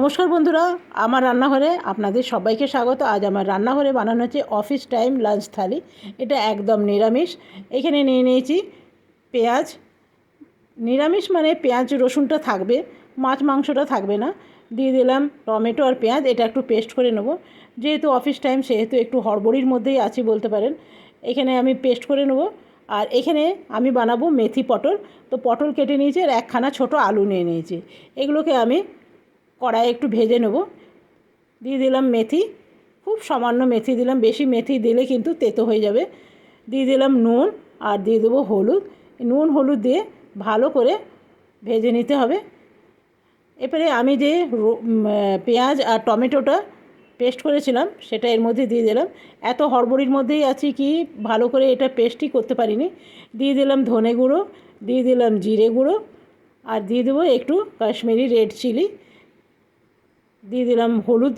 নমস্কার বন্ধুরা, আমার রান্নাঘরে আপনাদের সবাইকে স্বাগত। আজ আমার রান্নাঘরে বানানো হচ্ছে অফিস টাইম লাঞ্চ থালি। এটা একদম নিরামিষ। এখানে নিয়ে নিয়েছি পেঁয়াজ। নিরামিষ মানে পেঁয়াজ, রসুনটা থাকবে, মাছ মাংসটা থাকবে না। দিয়ে দিলাম টমেটো আর পেঁয়াজ, এটা একটু পেস্ট করে নেব। যেহেতু অফিস টাইম সেহেতু একটু হড়বড়ির মধ্যেই আছি বলতে পারেন। এখানে আমি পেস্ট করে নেব। আর এখানে আমি বানাবো মেথি পটল। তো পটল কেটে নিয়েছি আর একখানা ছোট আলু নিয়ে নিয়েছি। এগুলোকে আমি কড়াইয়ে একটু ভেজে নেব। দিয়ে দিলাম মেথি। খুব সামান্য মেথি দিলাম, বেশি মেথি দিলে কিন্তু তেতো হয়ে যাবে। দিয়ে দিলাম নুন আর দিয়ে দেবো হলুদ। নুন, হলুদ দিয়ে ভালো করে ভেজে নিতে হবে। এরপরে আমি যে পেঁয়াজ আর টমেটোটা পেস্ট করেছিলাম, সেটা এর মধ্যে দিয়ে দিলাম। এত হড়বড়ির মধ্যেই আছি কি ভালো করে এটা পেস্টই করতে পারিনি। দিয়ে দিলাম ধনে গুঁড়ো, দিয়ে দিলাম জিরে গুঁড়ো আর দিয়ে দেবো একটু কাশ্মীরি রেড চিলি। দিয়ে দিলাম হলুদ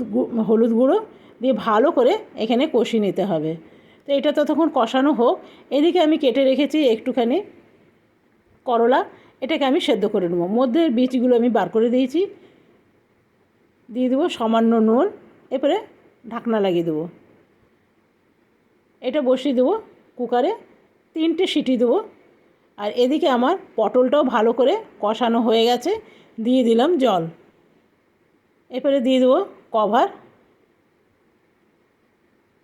হলুদ গুঁড়ো দিয়ে ভালো করে এখানে কষিয়ে নিতে হবে। তো এটা ততক্ষণ কষানো হোক। এদিকে আমি কেটে রেখেছি একটুখানি করলা। এটাকে আমি সেদ্ধ করে নেব। মধ্যে বীজগুলো আমি বার করে দিয়েছি। দিয়ে দেবো সামান্য নুন। এরপরে ঢাকনা লাগিয়ে দেবো। এটা বসিয়ে দেবো কুকারে। তিনটে সিটি দেবো। আর এদিকে আমার পটলটাও ভালো করে কষানো হয়ে গেছে। দিয়ে দিলাম জল। এরপরে দিয়ে দেবো কভার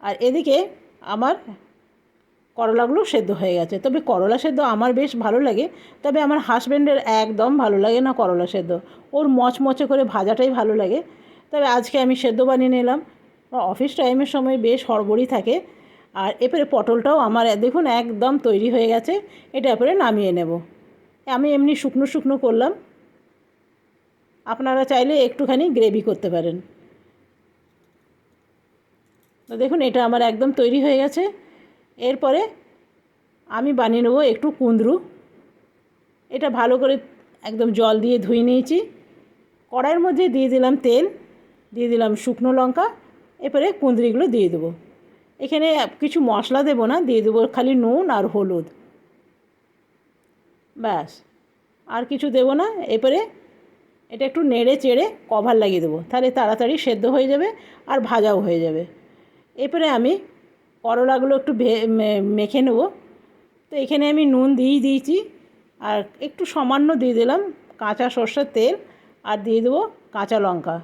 আর এদিকে আমার করলাগুলো সেদ্ধ হয়ে গেছে। তবে করলা সেদ্ধ আমার বেশ ভালো লাগে। তবে আমার হাজব্যান্ডের একদম ভালো লাগে না করলা সেদ্ধ। ওর মচমচে করে ভাজাটাই ভালো লাগে। তবে আজকে আমি সেদ্ধ বানিয়ে নিলাম। অফিস টাইমের সময় বেশ হড়বড়ি থাকে। আর এরপরে পটলটাও আমার দেখুন একদম তৈরি হয়ে গেছে। এটা এরপরে নামিয়ে নেব। আমি এমনি শুকনো শুকনো করলাম। আপনারা চাইলে একটুখানি গ্রেভি করতে পারেন। তো দেখুন, এটা আমার একদম তৈরি হয়ে গেছে। এরপরে আমি বানিয়ে নেব একটু কুঁদরু। এটা ভালো করে একদম জল দিয়ে ধুয়ে নিয়েছি। কড়াইয়ের মধ্যে দিয়ে দিলাম তেল, দিয়ে দিলাম শুকনো লঙ্কা, এরপরে কুঁদরিগুলো দিয়ে দেবো। এখানে কিছু মশলা দেবো না, দিয়ে দেবো খালি নুন আর হলুদ। ব্যাস, আর কিছু দেবো না। এরপরে এটা একটু নেড়ে চেড়ে কভার লাগিয়ে দেবো। তাহলে তাড়াতাড়ি সেদ্ধ হয়ে যাবে আর ভাজাও হয়ে যাবে। এরপরে আমি করলাগুলো একটু মেখে নেব। তো এখানে আমি নুন দিয়েই দিয়েছি আর একটু সামান্য দিয়ে দিলাম কাঁচা সর্ষের তেল আর দিয়ে দেবো কাঁচা লঙ্কা।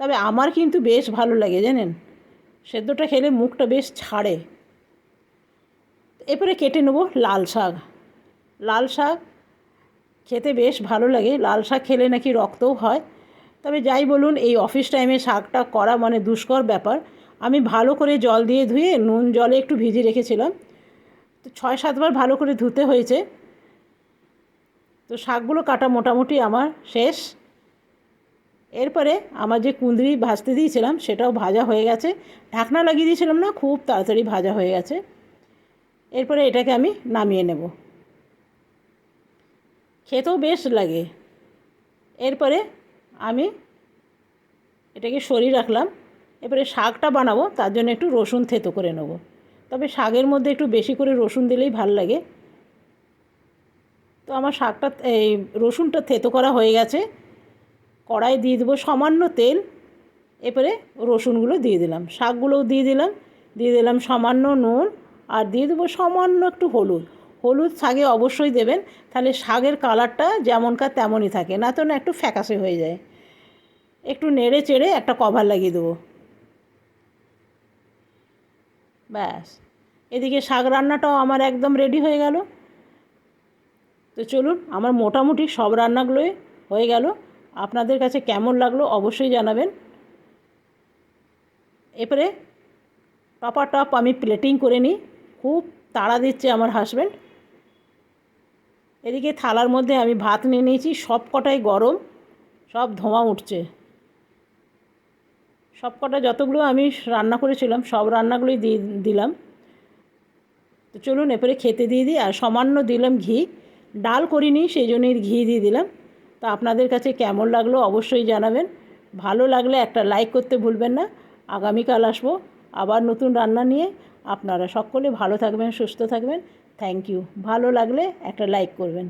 তবে আমার কিন্তু বেশ ভালো লাগে জানেন, সেদ্ধটা খেলে মুখটা বেশ ছাড়ে। এরপরে কেটে নেব লাল শাক। লাল শাক খেতে বেশ ভালো লাগে। লাল শাক খেলে নাকি রক্তও হয়। তবে যাই বলুন, এই অফিস টাইমে শাকটা করা মানে দুষ্কর ব্যাপার। আমি ভালো করে জল দিয়ে ধুয়ে নুন জলে একটু ভিজিয়ে রেখেছিলাম। তো ছয় সাতবার ভালো করে ধুতে হয়েছে। তো শাকগুলো কাটা মোটামুটি আমার শেষ। এরপরে আমার যে কুঁদরি ভাজতে দিয়েছিলাম, সেটাও ভাজা হয়ে গেছে। ঢাকনা লাগিয়ে দিয়েছিলাম না, খুব তাড়াতাড়ি ভাজা হয়ে গেছে। এরপরে এটাকে আমি নামিয়ে নেব। খেতেও বেশ লাগে। এরপরে আমি এটাকে সরিয়ে রাখলাম। এবারে শাকটা বানাবো, তার জন্য একটু রসুন থেতো করে নেব। তবে শাকের মধ্যে একটু বেশি করে রসুন দিলেই ভালো লাগে। তো আমার শাকটা, এই রসুনটা থেতো করা হয়ে গেছে। কড়াই দিয়ে দেবো সামান্য তেল। এরপরে রসুনগুলো দিয়ে দিলাম। শাকগুলোও দিয়ে দিলাম। দিয়ে দিলাম সামান্য নুন আর দিয়ে দেবো সামান্য একটু হলুদ। হলুদ শাকে অবশ্যই দেবেন, তাহলে শাকের কালারটা যেমনকার তেমনই থাকে, না তো না একটু ফ্যাকাশে হয়ে যায়। একটু নেড়ে চেড়ে একটা কভার লাগিয়ে দেবো। ব্যাস। এদিকে শাক রান্নাটাও আমার একদম রেডি হয়ে গেল। তো চলুন, আমার মোটামুটি সব রান্নাগুলোই হয়ে গেল। আপনাদের কাছে কেমন লাগল অবশ্যই জানাবেন। এরপরে টপা টপ আমি প্লেটিং করে নিই। খুব তাড়া দিচ্ছে আমার হাজব্যান্ড এদিকে থালার মধ্যে আমি ভাত নিয়ে নিয়েছি, সব কটাই গরম, সব ধোঁয়া উঠছে। সব কটা যতগুলো আমি রান্না করেছিলাম, সব রান্নাগুলোই দিয়ে দিলাম। তো চলুন এরপরে খেতে দিয়ে দিই, আর সামান্য দিলাম ঘি। ডাল করিনি, সেই জন্যই ঘি দিয়ে দিলাম। তো আপনাদের কাছে কেমন লাগল অবশ্যই জানাবেন। ভালো লাগলে একটা লাইক করতে ভুলবেন না। আগামীকাল আসব আবার নতুন রান্না নিয়ে। আপনারা সকলে ভালো থাকবেন, সুস্থ থাকবেন। Thank you. ভালো লাগলে একটা লাইক করবেন।